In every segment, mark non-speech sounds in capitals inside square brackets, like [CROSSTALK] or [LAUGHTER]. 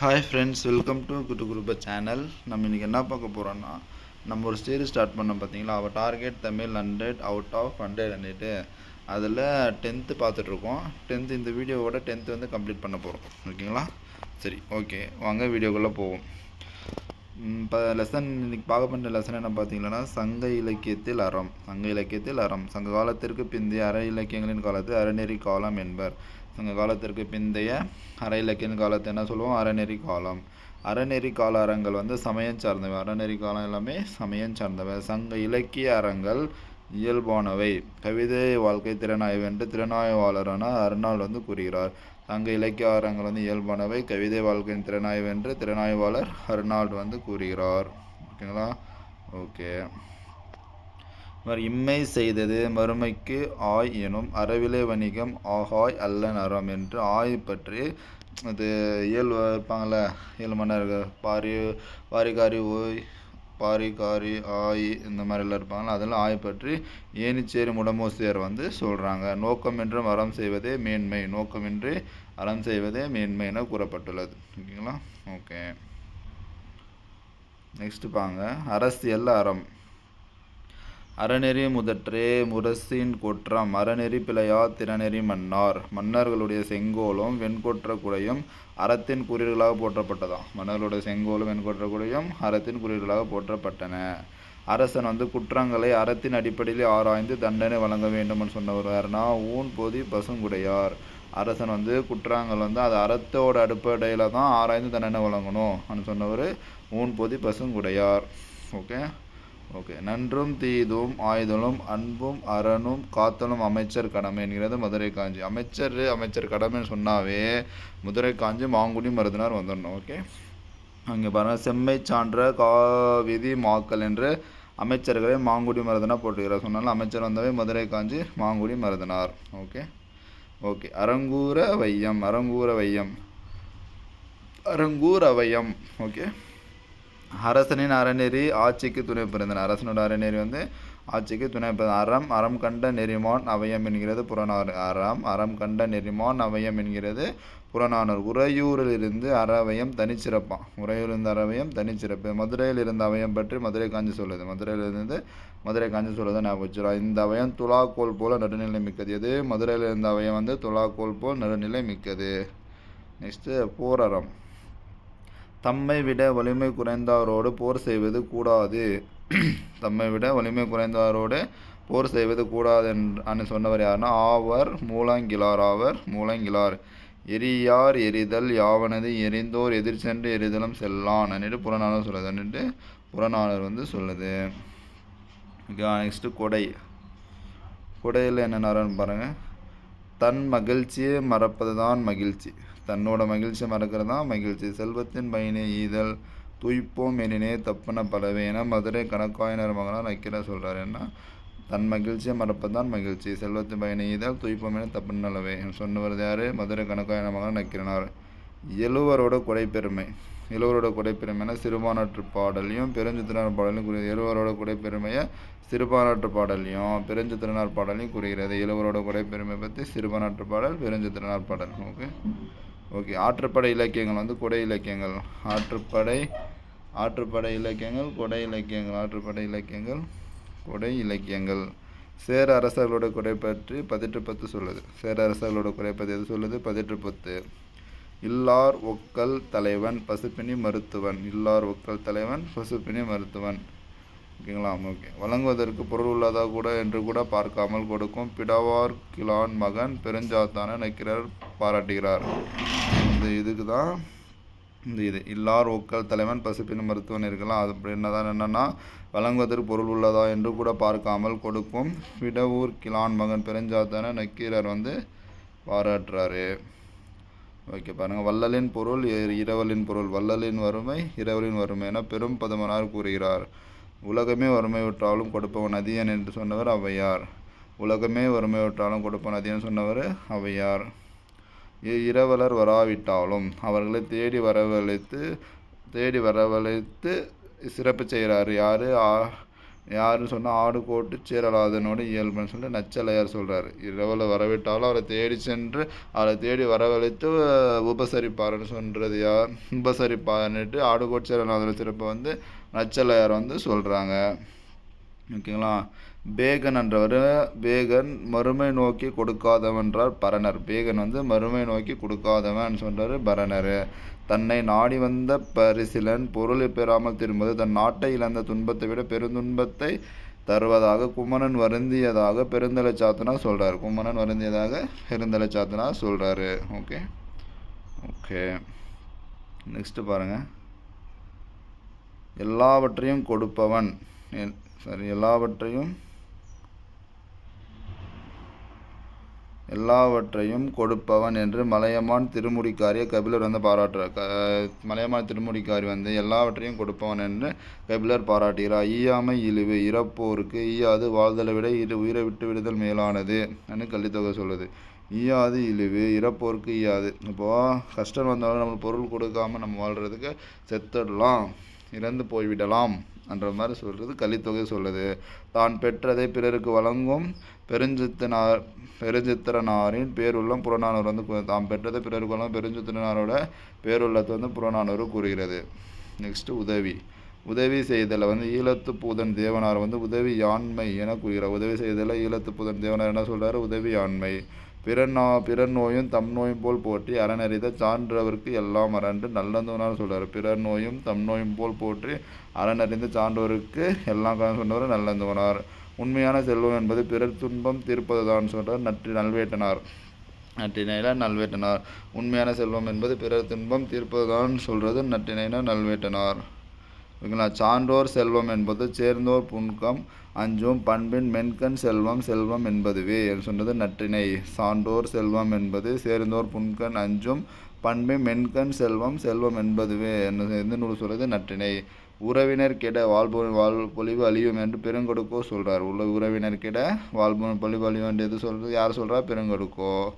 Hi friends welcome to குட்டு குரூப்ப channel நம்ம இன்றைக்கி என்ன பார்க்க போகிறோன்னா நம்ம ஒரு சீரீஸ் ஸ்டார்ட் பண்ணோம் பார்த்தீங்களா? அவர் target Tamil hundred out of hundred hundred அதில் டென்த்து பார்த்துட்ருக்கோம். டென்த்து இந்த வீடியோவோட டென்த்து வந்து கம்ப்ளீட் பண்ண போகிறோம் ஓகேங்களா? சரி ஓகே வாங்க வீடியோக்குள்ளே போவோம். இப்போ லெசன் இன்றைக்கி பார்க்க பண்ணுற லெசன் என்ன பார்த்தீங்கன்னா சங்க இலக்கியத்தில் அறம். சங்க இலக்கியத்தில் அறம். சங்க காலத்திற்கு பிந்தைய அற இலக்கியங்களின் காலத்து அறநெறி காலம் என்பர். சங்க காலத்திற்கு பிந்தைய அரை இலக்கியன் காலத்தை என்ன சொல்லுவோம்? அறநெறி காலம். அறநெறி கால அறங்கள் வந்து சமயம் சார்ந்தவை. அறநெறி காலம் எல்லாமே சமயம் சார்ந்தவை. சங்க இலக்கிய அறங்கள் இயல்பானவை. கவிதை வாழ்க்கை திறனாய்வு என்று திறனாய்வாளரான அருணாள் வந்து கூறுகிறார். சங்க இலக்கிய அறங்கள் வந்து இயல்பானவை. கவிதை வாழ்க்கையின் திறனாய்வு என்று திறனாய்வாளர் அருணாள் வந்து கூறுகிறார். ஓகேங்களா? ஓகே. இவர் இம்மை செய்தது மறுமைக்கு ஆய் எனும் அறவிலை வணிகம் ஆகாய் அல்லன் அறம் என்று ஆய் பற்றி அது இயல் இருப்பாங்கள ஏழு மன்னர்கள். பாரி பாரிகாரி ஓய் பாரிகாரி ஆய் இந்த மாதிரிலாம் இருப்பாங்களா அதெல்லாம் ஆய் பற்றி ஏனிச்சேரி முடமோசியர் வந்து சொல்கிறாங்க நோக்கமின்றி அறம் செய்வதே மேன்மை நோக்கமின்றி அறம் செய்வதே மேன்மை என கூறப்பட்டுள்ளது. ஓகேங்களா? ஓகே. நெக்ஸ்ட் பாங்க அரசியல் அறம். அறநெறி முதற்றே முரசின் குற்றம் அறநெறி பிழையா திறநெறி மன்னார். மன்னர்களுடைய செங்கோலும் வெண்கொற்ற குடையும் அறத்தின் குறியீர்களாக போற்றப்பட்டதாம். மன்னர்களுடைய செங்கோலும் வெண்கொற்ற குடையும் அறத்தின் குறியீர்களாக போற்றப்பட்டன. அரசன் வந்து குற்றங்களை அறத்தின் அடிப்படையில் ஆராய்ந்து தண்டனை வழங்க வேண்டும்னு சொன்னவர் யாருன்னா ஊன் பொதி பசுங்குடையார். அரசன் வந்து குற்றங்கள் வந்து அது அறத்தோட அடிப்படையில் தான் ஆராய்ந்து தண்டனை வழங்கணும் சொன்னவர் ஊன் பொதி பசுங்குடையார். ஓகே? ஓகே. நன்றும் தீதும் ஆயுதலும் அன்பும் அறனும் காத்தலும் அமைச்சர் கடமை என்கிறது மதுரை காஞ்சி. அமைச்சர் அமைச்சர் கடமைன்னு சொன்னாவே மதுரை காஞ்சி மாங்குடி மருதனார் வந்துடணும். ஓகே. அங்கே பாருங்கள் செம்மை சான்ற காவிதி மாக்கள் என்று அமைச்சர்களை மாங்குடி மருதனார் போட்டுக்கிறார் சொன்னாலும் அமைச்சர் வந்தவே மதுரை காஞ்சி மாங்குடி மருதனார். ஓகே. ஓகே. அரங்கூர வையம் அரங்கூர வையம். அரங்கூர் அவையம் ஓகே. அரசனின் அறநெறி ஆட்சிக்கு துணை பிறந்தன அரசனோட அறநெறி வந்து ஆட்சிக்கு துணை பிறந்த அறம் அறம் கண்ட நெறிமான் அவயம் என்கிறது புறநாறு அறம் அறம் கண்ட நெறிமான் அவயம் என்கிறது புறநானூர் உறையூரில் இருந்து அறவயம் தனிச்சிறப்பான் உறையூர் இருந்த அறவயம் தனிச்சிறப்பு. மதுரையில் இருந்த அவயம் பற்றி மதுரை காஞ்சி சொல்லுது. மதுரையில் இருந்து மதுரை காஞ்சி சொல்லுது ஞாபகம் வச்சுருவா இந்த அவயம் துலாக்கோல் போல நடுநிலை மிக்கது. எது? மதுரையில் இருந்த அவயம் வந்து துலாக்கோல் போல் நடுநிலை மிக்கது. நெக்ஸ்ட்டு போரறம் தம்மை விட வலிமை குறைந்தாரோடு போர் செய்வது கூடாது. தம்மை விட வலிமை குறைந்தாரோடு போர் செய்வது கூடாது என்று சொன்னவர் யாருன்னா ஆவர் மூலங்கிலார் ஆவர் மூலங்கிலார் எரியார் எரிதல் யாவனது எரிந்தோர் எதிர் சென்று எரிதலும் செல்லான். அன்னிட்டு புறநானூர் சொல்லுது அன்னிட்டு புறநானூர் வந்து சொல்லுது. நெக்ஸ்ட்டு கொடை. கொடையில் என்னென்னு பாருங்கள் தன் மகிழ்ச்சியை மறப்பது தான் மகிழ்ச்சி. தன்னோட மகிழ்ச்சி மறக்கிறது? தான் மகிழ்ச்சி. செல்வத்தின் பயனை ஈதல் துய்ப்போம் எனினே தப்புன பலவே என மதுரை கணக்காயினர் மகனார் நக்கிற சொல்கிறார் என்ன? தன் மகிழ்ச்சியை மறப்பது தான் மகிழ்ச்சி. செல்வத்தின் பயனை ஈதல் துய்ப்போம் என தப்புன அளவே சொன்னவர் யார்? மதுரை கணக்காயினர் மகனார் நக்கிறனார் எழுவரோட குடைப்பெருமை. எழுவரோட குடைப்பெருமைனா சிறுபானாற்று பாடலையும் பெருஞ்சித்திரனார் பாடலையும் கூறியது எழுவரோட குடைப்பெருமையை சிறுபானாற்று பாடலையும் பெருஞ்சித்திரனார் பாடலையும் கூறுகிறது. எழுவரோட குடைப்பெருமை பற்றி சிறுபானாற்று பாடல் பெருஞ்சித்திரனார் பாடல். ஓகே. ஓகே ஆற்றுப்படை இலக்கியங்கள் வந்து கொடை இலக்கியங்கள். ஆற்றுப்படை ஆற்றுப்படை இலக்கியங்கள் கொடை இலக்கியங்கள் ஆற்றுப்படை இலக்கியங்கள் குடை இலக்கியங்கள். சேர அரசர்களோட குறை பற்றி பதிற்று பத்து சொல்லுது. சேர அரசர்களோட குறை பற்றி எது சொல்லுது? பதிற்று பத்து. இல்லார் ஒக்கல் தலைவன் பசுப்பினி மருத்துவன். இல்லார் ஒக்கல் தலைவன் பசுப்பினி மருத்துவன். ஓகேங்களா? ஓகே. வழங்குவதற்கு பொருள் உள்ளதா கூட என்று கூட பார்க்காமல் கொடுக்கும் பிடவார் கிளான் மகன் பெருஞ்சாத்தான நக்கிரர் பாராட்டுகிறார். இந்த இதுக்கு தான் இந்த இது. இல்லார் ஒக்கல் தலைவன் பசுப்பின் மருத்துவன் இருக்கலாம். அது அப்படி என்னதான் என்னென்னா வழங்குவதற்கு பொருள் உள்ளதா என்று கூட பார்க்காமல் கொடுக்கும் விடவூர் கிளான் மகன் பெருஞ்சாத்தான நக்கீரர் வந்து பாராட்டுறாரு. ஓகே பாருங்கள் வள்ளலின் பொருள் இரவலின் பொருள். வள்ளலின் வறுமை இரவலின் வறுமை என பெரும் பதமனார் கூறுகிறார். உலகமே வறுமையுற்றாலும் கொடுப்பவன் அதியன் என்று சொன்னவர் அவையார். உலகமே வறுமையுற்றாலும் கொடுப்பவன் அதியன் சொன்னவர் அவையார். இரவலர் வராவிட்டாலும் அவர்களை தேடி வரவழைத்து தேடி வரவழைத்து சிறப்பு செய்கிறார். யார்? யார் சொன்னால் ஆடு கோட்டு சேரலாதனோட இயல்புன்னு சொல்லிட்டு நச்சலையார் சொல்கிறார் இரவில் வரவிட்டாலும் அவரை தேடி சென்று அவரை தேடி வரவழைத்து உபசரிப்பாருன்னு சொல்கிறது யார்? உபசரிப்பாருன்னுட்டு ஆடு கோட்டு சேரலாதன சிறப்பை வந்து நச்சலையார் வந்து சொல்கிறாங்க ஓகேங்களா? பேகன் என்றவர் பேகன் மறுமை நோக்கி கொடுக்காதவன்றார் பரணர். பேகன் வந்து மறுமை நோக்கி கொடுக்காதவன் சொல்கிறார் பரணர். தன்னை நாடி வந்த பரிசிலன் பொருளை பெறாமல் திரும்புவது தன் நாட்டை இழந்த துன்பத்தை விட பெருந்துன்பத்தை தருவதாக குமரன் வருந்தியதாக பெருந்தலை சாத்தனா சொல்கிறார் குமரன் வருந்தியதாக பெருந்தலை சாத்தனா சொல்கிறாரு ஓகே. ஓகே. நெக்ஸ்ட்டு பாருங்கள் எல்லாவற்றையும் கொடுப்பவன். சரி எல்லாவற்றையும் எல்லாவற்றையும் கொடுப்பவன் என்று மலையமான் திருமுடிக்காரியை கபிலர் வந்து பாராட்டுறார் க மலையமான் திருமுடிக்காரி வந்து எல்லாவற்றையும் கொடுப்பவன் என்று கபிலர் பாராட்டுகிறார். ஈயாமை இழிவு இறப்போருக்கு ஈயாது வாழ்தலை விட இது உயிரை விட்டு விடுதல் மேலானது என்று கல்வித்தொகை சொல்லுது. ஈயாது இழிவு இறப்போருக்கு ஈயாது. இப்போது கஷ்டம் வந்தாலும் நம்ம பொருள் கொடுக்காம நம்ம வாழ்கிறதுக்கு செத்துடலாம் இறந்து போய்விடலாம் என்ற மாதிரி சொல்கிறது கலித்தொகை சொல்லுது. தான் பெற்றதை பிறருக்கு வழங்கும் பெருஞ்சித்தனார் பெருஞ்சித்திரனாரின் பேருள்ளம் புறநானூறு வந்து தாம் பெற்றதை பிறருக்குள்ள பெருஞ்சித்திரனாரோட பேருள்ளத்தை வந்து புறநானூறு கூறுகிறது. நெக்ஸ்ட்டு உதவி. உதவி செய்தலை வந்து ஈழத்து பூதன் தேவனார் வந்து உதவி யாண்மை என கூறுகிறார். உதவி செய்தல ஈழத்து பூதன் தேவனார் என்ன சொல்கிறார் உதவி யாண்மை. பிறநா பிறர் நோயும் தம் நோயும் போல் போற்றி அறநறித சான்றவருக்கு எல்லாம் அரண்டு நல்லந்தவனார் சொல்கிறார் பிறர் நோயும் தம் நோயும் போல் போற்றி அறநறிந்த சான்றவருக்கு எல்லாம் சொன்னவர் நல்லந்தவனார். உண்மையான செல்வம் என்பது பிறர் துன்பம் தீர்ப்பதுதான் சொல்கிறார் நற்றி நல்வேட்டனார் நற்றினையில நல்வேட்டனார் உண்மையான செல்வம் என்பது பிறர் துன்பம் தீர்ப்பதுதான் சொல்கிறது நற்றினையில நல்வேட்டனார் ஓகேங்களா சான்றோர் செல்வம் என்பது சேர்ந்தோர் புன்கம் அஞ்சும் பண்பின் மென்கண் செல்வம் செல்வம் என்பதுவே என்று சொன்னது நற்றினை. சான்றோர் செல்வம் என்பது சேர்ந்தோர் புன்கண் அஞ்சும் பண்பின் மென்கண் செல்வம் செல்வம் என்பதுவே என்ன எந்த நூல் சொல்கிறது நற்றினை. உறவினர் கிட வாழ்பொ வாழ் பொழிவு அழியும் என்று பெருங்கொடுக்கோ சொல்கிறார் உள்ள உறவினர் கிட வாழ்பொ பொழிவு அழியும் என்று எது சொல்கிறது யார் சொல்கிறா பெருங்கொடுக்கோ.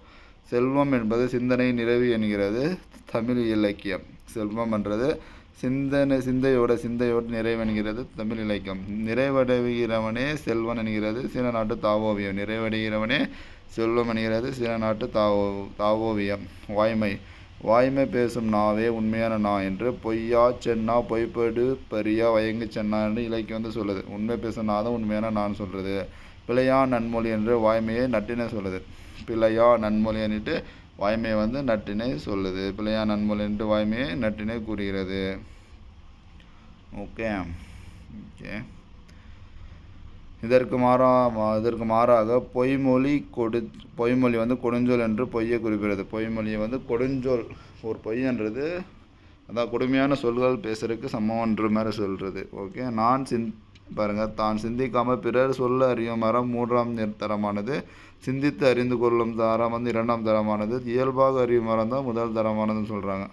செல்வம் என்பது சிந்தனை நிறைவு என்கிறது. தமிழ் இலக்கியம். செல்வம் என்றது சிந்தனை சிந்தையோட சிந்தையோடு நிறைவென்கிறது தமிழ் இலக்கியம். நிறைவடைகிறவனே செல்வன் என்கிறது சில நாட்டு தாவோவியம். நிறைவடைகிறவனே செல்வம் என்கிறது சில நாட்டு தாவோ தாவோவியம். வாய்மை. வாய்மை பேசும் நாவே உண்மையான நா என்று பொய்யா சென்னா பொய்ப்படு பரியா வயங்கு சென்னா என்று இலக்கியம் வந்து சொல்லுது. உண்மை பேசும் நான் தான் உண்மையான நான் சொல்கிறது பிழையா நன்மொழி என்று வாய்மையை நட்டினை சொல்லுது. பிழையா நன்மொழி அன்னிட்டு வாய்மையை வந்து நட்டினை சொல்லுது. பிள்ளையா நன்மொழின்ட்டு வாய்மையை நட்டினை கூறுகிறது. ஓகே. ஓகே. இதற்கு மாறா இதற்கு மாறாக பொய்மொழி கொடு பொய்மொழி வந்து கொடுஞ்சொல் என்று பொய்யை குறிப்பிடுறது பொய்மொழியை வந்து கொடுஞ்சொல் ஒரு பொய்ன்றது அதான் கொடுமையான சொல்கள் பேசுறதுக்கு சமம்ன்ற மாதிரி சொல்கிறது ஓகே நான் சிந் பாருங்கள் தான் சிந்திக்காமல் பிறர் சொல்ல அறியும் மரம் மூன்றாம் தரமானது சிந்தித்து அறிந்து கொள்ளும் தரம் வந்து இரண்டாம் தரமானது இயல்பாக அறியும் மரம் தான் முதல் தரமானதுன்னு சொல்கிறாங்க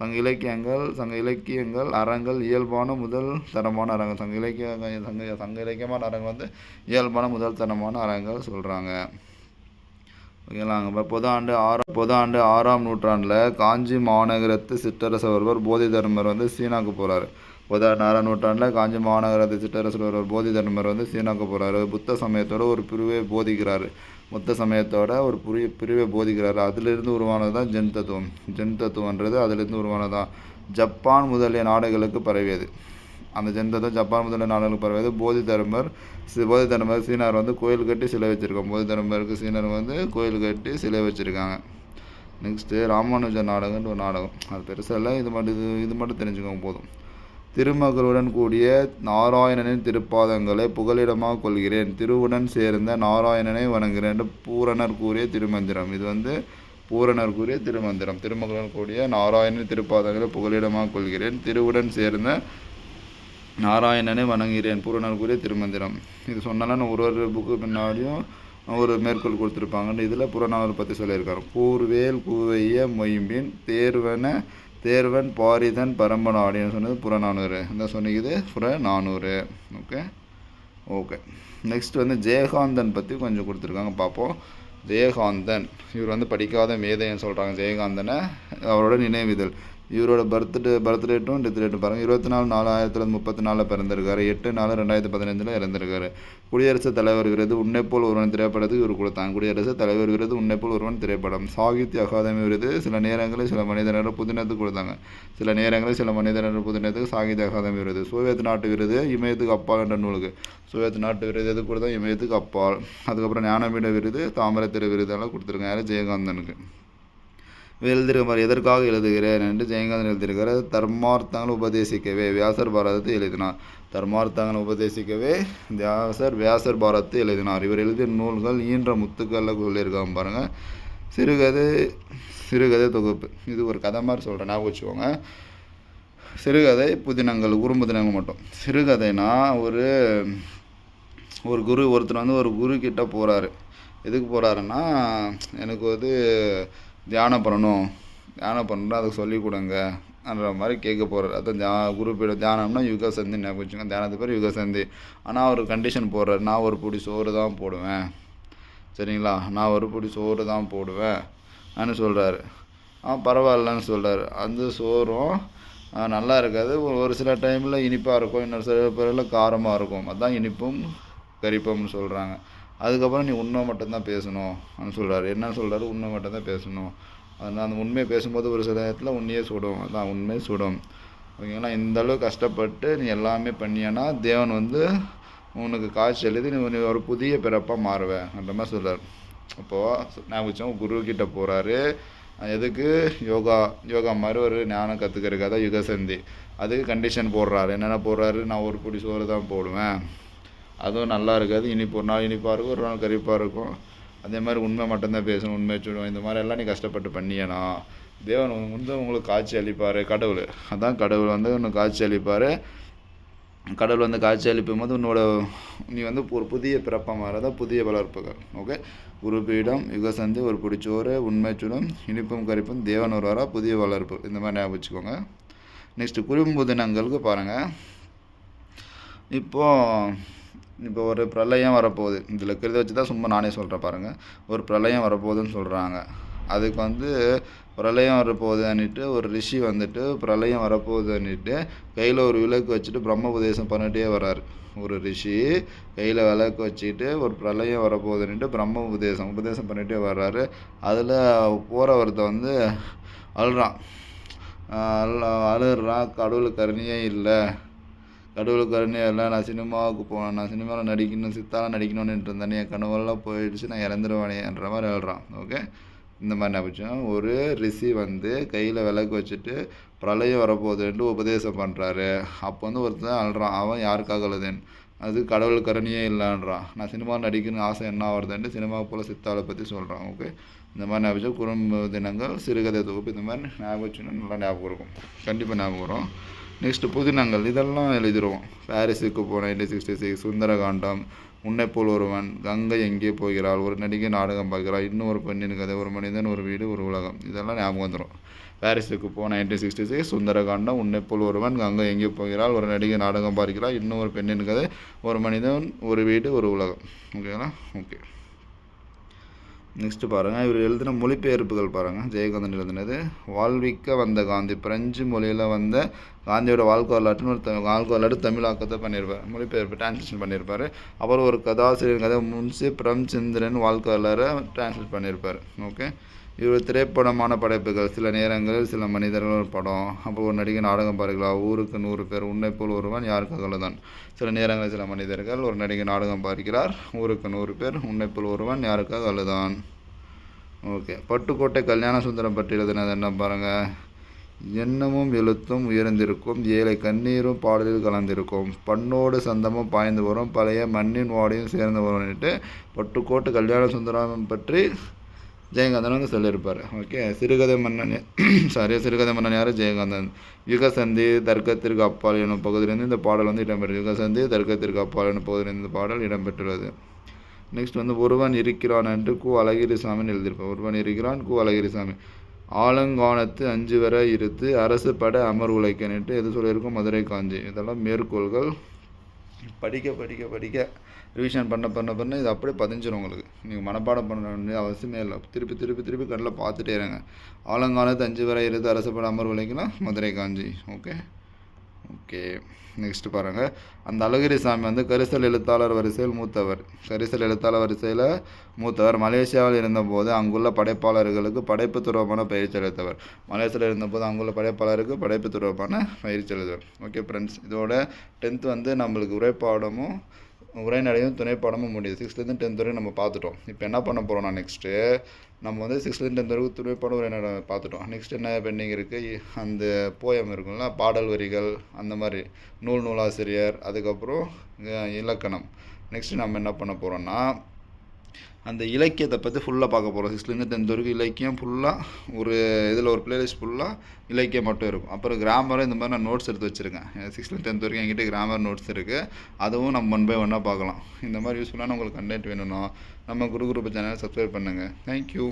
சங்க இலக்கியங்கள் சங்க இலக்கியங்கள் அறங்கள் இயல்பான முதல் தரமான அறங்கள் சங்க இலக்கிய சங்க சங்க இலக்கியமான அறங்கள் வந்து இயல்பான முதல் தரமான அறங்கள் சொல்கிறாங்க ஓகேங்களாங்க இப்போ பொது ஆண்டு ஆறாம் பொது ஆண்டு ஆறாம் நூற்றாண்டில் காஞ்சி மாநகரத்து சிற்றரசர் ஒருவர் போதி தர்மர் வந்து சீனாக்கு போகிறார் பொது ஆறாம் நூற்றாண்டில் காஞ்சி மாநகரத்து சிற்றரசர் ஒருவர் போதி தர்மர் வந்து சீனாக்கு போகிறாரு புத்த சமயத்தோட ஒரு பிரிவை போதிக்கிறார். மொத்த சமயத்தோட ஒரு புரிய பிரிவை போதிக்கிறார். அதிலிருந்து உருவானது தான் ஜென் தத்துவம். ஜென் தத்துவன்றது அதிலிருந்து உருவானது தான். ஜப்பான் முதலிய நாடுகளுக்கு பரவியது. அந்த ஜென் தத்துவம் ஜப்பான் முதலிய நாடுகளுக்கு பரவியது. போதி தர்மர் போதி தர்மர் சீனார் வந்து கோயில் கட்டி சிலை வச்சுருக்கோம் போதி தர்மருக்கு சீனர் வந்து கோயில் கட்டி சிலை வச்சுருக்காங்க. நெக்ஸ்ட்டு ராமானுஜ நாடகம்னு ஒரு நாடகம். அது பெருசாக இல்லை. இது மட்டும் இது இது மட்டும் தெரிஞ்சுக்கோங்க போதும். திருமகளுடன் கூடிய நாராயணனின் திருப்பாதங்களை புகலிடமாக கொள்கிறேன். திருவுடன் சேர்ந்த நாராயணனை வணங்குகிறேன் பூரணர் கூறிய திருமந்திரம். இது வந்து பூரணர் கூறிய திருமந்திரம். திருமகளுடன் கூடிய நாராயணன் திருப்பாதங்களை புகலிடமாக கொள்கிறேன். திருவுடன் சேர்ந்த நாராயணனை வணங்குகிறேன். பூரணர் கூறிய திருமந்திரம். இது சொன்னாலும் ஒரு ஒரு புக்கு பின்னாடியும் ஒரு மேற்கோள் கொடுத்துருப்பாங்கன்னு இதில் புறநானூறு பற்றி சொல்லியிருக்காரு. கூர்வேல் கூவைய மொயம்பின் தேர்வன தேர்வன் பாரிதன் பரம்பநாடின்னு சொன்னது புறநானூறு. இந்த சொன்னிக்குது புறநானூறு. ஓகே ஓகே நெக்ஸ்ட் வந்து ஜெயகாந்தன் பற்றி கொஞ்சம் கொடுத்துருக்காங்க பார்ப்போம். ஜெயகாந்தன். இவர் வந்து படிக்காத மேதைன்னு சொல்கிறாங்க ஜெயகாந்தனை. அவரோட நினைவிதழ் இவரோட பர்த்டே பர்த் டேட்டும் டெத் டேட்டும் பாருங்கள் இருபத்தி நாலு நாலு ஆயிரத்தி தொள்ளாயிரத்தி முப்பத்தி நாலில் பிறந்திருக்காரு. எட்டு நாலு ரெண்டாயிரத்தி பதினஞ்சில் இறந்திருக்காரு. குடியரசுத் தலைவர் விருது உன்னைப்போல் ஒருவன் திரைப்படத்துக்கு இவர் கொடுத்தாங்க குடியரசுத் தலைவர் விருது உன்னைப்போல் ஒருவன் திரைப்படம். சாகித்ய அகாதமி விருது சில நேரங்களில் சில மனிதனோட புதினத்துக்கு கொடுத்தாங்க. சில நேரங்களில் சில மனிதனர் புதினத்துக்கு சாகித்ய அகாதமி விருது. சோவியத் நாட்டு விருது இமயத்துக்கு அப்பால் என்ற நூலுக்கு. சோவியத் நாட்டு விருது எது கொடுத்தா? இமயத்துக்கு அப்பால். அதுக்கப்புறம் ஞானபீட விருது தாமிரத்திர விருதெல்லாம் கொடுத்துருக்காங்க. யார்? ஜெயகாந்தனுக்கு. எழுதிருக்க எதற்காக எழுதுகிறேன் என்று ஜெயகாந்தன் எழுதியிருக்கிறார். தர்மார்த்தங்கள் உபதேசிக்கவே வியாசர் பாரதத்தை எழுதினார். தர்மார்த்தங்கள் உபதேசிக்கவே வியாசர் வியாசர் பாரதத்தை எழுதினார். இவர் எழுதிய நூல்கள் ஈன்ற முத்துக்களில் சொல்லியிருக்காங்க பாருங்கள் சிறுகதை சிறுகதை தொகுப்பு. இது ஒரு கதை மாதிரி சொல்கிறேன் ஞாபகம் வச்சுக்கோங்க. சிறுகதை புதினங்கள் குறும்புதினங்கள் மட்டும். சிறுகதைனா ஒரு ஒரு குரு ஒருத்தர் வந்து ஒரு குரு கிட்ட போகிறாரு எதுக்கு போகிறாருன்னா எனக்கு வந்து தியானம் பண்ணணும். தியானம் பண்ணணும் அதுக்கு சொல்லிக் கொடுங்கன்ற மாதிரி கேட்க போகிறார் அதான் தியா குரு தியானம்னா யுகசந்தி ஞாபகம் வச்சுங்க தியானத்து பேர் யுக சந்தி ஆனால் அவர் கண்டிஷன் போடுறாரு. நான் ஒரு பிடி சோறு தான் போடுவேன். சரிங்களா? நான் ஒரு பிடி சோறு தான் போடுவேன். அப்படின்னு சொல்கிறாரு ஆ பரவாயில்லன்னு சொல்கிறார் அந்த சோறும் நல்லா இருக்காது. ஒரு ஒரு சில டைமில் இனிப்பாக இருக்கும். இன்னொரு சில பேரில் காரமாக இருக்கும். அதுதான் இனிப்பும் கரிப்பம்னு சொல்கிறாங்க அதுக்கப்புறம் நீ உண்மை மட்டும்தான் பேசணும் அப்படின்னு சொல்கிறாரு என்ன சொல்கிறாரு உண்மை மட்டும்தான் பேசணும். அதனால் அந்த உண்மையை பேசும்போது ஒரு சில இடத்துல உண்மையே சுடும். அதான் உண்மையை சுடும். ஓகேங்களா? இந்த அளவு கஷ்டப்பட்டு நீ எல்லாமே பண்ணியன்னா தேவன் வந்து உனக்கு காட்சி எழுதி நீ ஒரு புதிய பிறப்பாக மாறுவேன் அந்த மாதிரி சொல்கிறார் அப்போது நான் குரு கிட்ட போகிறாரு எதுக்கு? யோகா யோகா மாதிரி ஒரு ஞானம் கற்றுக்கிறதுக்காக தான் யுகசந்தி. அதுக்கு கண்டிஷன் போடுறாரு. என்னென்ன போடுறாரு? நான் ஒரு பிடி சோறு தான் போடுவேன். அதுவும் நல்லா இருக்காது. இனிப்பு ஒரு நாள் இனிப்பாக இருக்கும் ஒரு நாள் கரிப்பாக இருக்கும். அதே மாதிரி உண்மை மட்டும்தான் பேசணும் உண்மை சொல்லணும் இந்த மாதிரி எல்லாம் நீ கஷ்டப்பட்டு பண்ணியனா? தேவன் வந்து உங்களுக்கு காட்சி அளிப்பார் கடவுள். அதான் கடவுள் வந்து உனக்கு காட்சி அளிப்பார். கடவுள் வந்து காட்சி அளிப்பும் போது உன்னோட நீ வந்து ஒரு புதிய பிறப்பாக மாறதான் புதிய வளர்ப்புகள். ஓகே குருபீடம் யுகசந்தி ஒரு பிடிச்சோறு உண்மைச்சுடம் இனிப்பும் கரிப்பும் தேவன் ஒருவராக புதிய வளர்ப்பு. இந்த மாதிரி ஞாபகம் வச்சுக்கோங்க. நெக்ஸ்ட்டு குறும்புதினங்களுக்கு பாருங்கள் இப்போது இப்போ ஒரு பிரளயம் வரப்போகுது. இதில் இருக்கிறத வச்சு தான் சும்மா நானே சொல்கிறேன் பாருங்கள் ஒரு பிரளயம் வரப்போகுதுன்னு சொல்கிறாங்க அதுக்கு வந்து பிரளயம் வரப்போகுதுன்னுட்டு ஒரு ரிஷி வந்துட்டு பிரளயம் வரப்போகுதுன்னுட்டு கையில் ஒரு விளக்கு வச்சுட்டு பிரம்ம உபதேசம் பண்ணிட்டே வர்றாரு. ஒரு ரிஷி கையில் விளக்கு வச்சுக்கிட்டு ஒரு பிரளயம் வரப்போகுதுன்னுட்டு பிரம்ம உபதேசம் உபதேசம் பண்ணிகிட்டே வர்றாரு. அதில் போகிற ஒருத்த வந்து அழுறான். அழுறான் கடவுள் கருணையே இல்லை. கடவுள் கருணையே இல்லை நான் சினிமாவுக்கு போனேன் நான் சினிமாவில் நடிக்கணும் சித்தாலாம் நடிக்கணும்னு இருந்தேன் என் கனவெல்லாம் போயிடுச்சு. நான் இறந்துருவானேன்ற மாதிரி எழுறான் ஓகே? இந்த மாதிரி ஞாபகம் ஒரு ரிஷி வந்து கையில் விளக்கு வச்சுட்டு பிரளயம் வரப்போகுதுன்ட்டு உபதேசம் பண்ணுறாரு அப்போ வந்து ஒருத்தன் அழுறான். அவன் யாருக்காக அழுதேன்? அது கடவுள் கருணையே இல்லைன்றான். நான் சினிமா நடிக்கணும்னு ஆசை என்ன வருதுன்ட்டு சினிமா போல் சித்தாவை பற்றி சொல்கிறான் ஓகே? இந்த மாதிரி ஞாபகம் குறும்பு தினங்கள் சிறுகதை தொகுப்பு இந்த மாதிரி ஞாபகம் வச்சுன்னா நல்லா ஞாபகம் இருக்கும். கண்டிப்பாக ஞாபகம் வரும். நெக்ஸ்ட்டு புதினங்கள் இதெல்லாம் எழுதிடுவோம் பாரிஸுக்கு போன நைன்டீன் சிக்ஸ்டி சிக்ஸ் சுந்தரகாண்டம் உன்னை போல் ஒருவன் கங்கை எங்கே போகிறாள்? ஒரு நடிகை நாடகம் பார்க்கிறாள். இன்னும் ஒரு பெண்ணின் கதை ஒரு மனிதன் ஒரு வீடு ஒரு உலகம். இதெல்லாம் ஞாபகம் வந்துடும் பாரிஸுக்கு போ நைன்டீன் சிக்ஸ்டி சிக்ஸ் சுந்தரகாண்டம் உன்னை போல் ஒருவன் கங்கை எங்கே போகிறாள்? ஒரு நடிகை நாடகம் பார்க்கிறாள். இன்னும் ஒரு பெண்ணின் கதை ஒரு மனிதன் ஒரு வீடு ஒரு உலகம். ஓகேங்களா ஓகே நெக்ஸ்ட்டு பாருங்கள் இவர் எழுதின மொழிபெயர்ப்புகள் பாருங்கள் ஜெயகாந்தன் எழுதினது வாழ்விக்க வந்த காந்தி பிரெஞ்சு மொழியில் வந்த காந்தியோட வாழ்க்கை வரலாற்றுன்னு ஒரு த- வாழ்க்கை வரலாற்று தமிழாக்கத்தை பண்ணியிருப்பார் மொழிபெயர்ப்பு டிரான்ஸ்லேஷன் பண்ணியிருப்பார் அப்புறம் ஒரு கதாசிரியர் கதை முன்சி பிரம்சந்திரன் வாழ்க்கை வரலாறை டிரான்ஸ்லேட் பண்ணியிருப்பார் ஓகே இவர் திரைப்படமான படைப்புகள். சில நேரங்களில் சில மனிதர்கள் படம். அப்போ ஒரு நடிகை நாடகம் பார்க்கலாம் ஊருக்கு நூறு பேர் உன்னை போல் ஒருவன் யாருக்கு தான் சில நேரங்களில் சில மனிதர்கள் ஒரு நடிகை நாடகம் பார்க்கிறார் ஊருக்கு நூறு பேர் உன்னை போல் ஒருவன் யாருக்காக அழுதான் ஓகே. பட்டுக்கோட்டை கல்யாண சுந்தரம் பற்றி எழுதினது என்ன பாருங்கள் எண்ணமும் எழுத்தும் உயர்ந்திருக்கும். ஏழை கண்ணீரும் பாடலில் கலந்திருக்கும். பண்ணோடு சந்தமும் பாய்ந்து வரும். பழைய மண்ணின் வாடையும் சேர்ந்து வரும்னுட்டு பட்டுக்கோட்டை கல்யாண சுந்தரம் பற்றி ஜெயகாந்தன் வந்து சொல்லியிருப்பார். ஓகே சிறுகதை மன்னன் [CLEARS THROAT] சாரி சிறுகதை மன்னன் யார்? ஜெயகாந்தன். யுகசந்தி தர்க்கத்திற்கு அப்பால் எனும் பகுதியிலிருந்து இந்த பாடல் வந்து இடம்பெற்றது யுகசந்தி தர்க்கத்திற்கு அப்பால் எனும் பகுதியிலிருந்து இந்த பாடல் இடம்பெற்றுள்ளது. நெக்ஸ்ட் வந்து ஒருவன் இருக்கிறான் என்று கு அழகிரிசாமின்னு எழுதியிருப்பார். ஒருவன் இருக்கிறான் கு அழகிரிசாமி. ஆலங்கானத்து அஞ்சு வரை இருத்து அரசு பட அமர் உழைக்கன்னுட்டு எது சொல்லியிருக்கோம்? மதுரை காஞ்சி. இதெல்லாம் மேற்கோள்கள். படிக்க படிக்க படிக்க. ரிவிஷன் பண்ண பண்ண பண்ண இது அப்படியே பதிஞ்சிடும் உங்களுக்கு. நீங்கள் மனப்பாடம் பண்ண வேண்டிய அவசியமே இல்லை. திருப்பி திருப்பி திருப்பி கண்ணில் பார்த்துட்டே இருங்க. ஆலங்காலத்து அஞ்சு வரை இருந்து அரசப்பட Amar Madurai Kanchi. Okay? Okay. Next பாருங்கள் அந்த அழகிரி சாமி வந்து கரிசல் எழுத்தாளர் வரிசையில் மூத்தவர். கரிசல் எழுத்தாளர் வரிசையில் மூத்தவர். மலேசியாவில் இருந்தபோது அங்குள்ள படைப்பாளர்களுக்கு படைப்பு துறவமான பயிற்சி அளித்தவர். மலேசியாவில் இருந்தபோது அங்குள்ள படைப்பாளருக்கு படைப்பு துறவமான பயிற்சி அளித்தவர். ஓகே ஃப்ரெண்ட்ஸ் இதோட டென்த் வந்து நம்மளுக்கு உரைப்பாடமும் உரைநடையும் துணைப்பாடமும் முடியுது. சிக்ஸ்த்லேருந்து டென்த் வரைக்கும் நம்ம பார்த்துட்டோம். இப்போ என்ன பண்ண போகிறோம்னா நெக்ஸ்ட்டு நம்ம வந்து சிக்ஸ்த்லேருந்து டென்த் வரைக்கும் துணைப்பாடம் உரைநடை பார்த்துட்டோம். நெக்ஸ்ட் என்ன பெண்டிங் இருக்குது அந்த போயம் இருக்குங்களா பாடல் வரிகள் அந்த மாதிரி. நூல் நூலாசிரியர் அதுக்கப்புறம் இலக்கணம். நெக்ஸ்ட் நம்ம என்ன பண்ண போகிறோம்னா அந்த இலக்கியத்தை பற்றி ஃபுல்லாக பார்க்க போகிறோம் சிக்ஸ்த்லேருந்து டென்த் வரைக்கும் இலக்கியம் ஃபுல்லாக ஒரு இதில் ஒரு பிளேலிஸ்ட் ஃபுல்லாக இலக்கியம் மட்டும் இருக்கும். அப்புறம் கிராமரும் இந்த மாதிரி நான் நோட்ஸ் எடுத்து வச்சுருக்கேன். சிக்ஸ்த்லேருந்து டென்த் வரைக்கும் என்கிட்ட கிராமர் நோட்ஸ் இருக்குது அதுவும் நம்ம ஒன் பை ஒன்னாக பார்க்கலாம். இந்த மாதிரி யூஸ்ஃபுல்லான உங்களுக்கு கண்டென்ட் வேணும்னா நம்ம குரு குரூப் சேனலை சப்ஸ்கிரைப் பண்ணுங்கள் தேங்க்யூ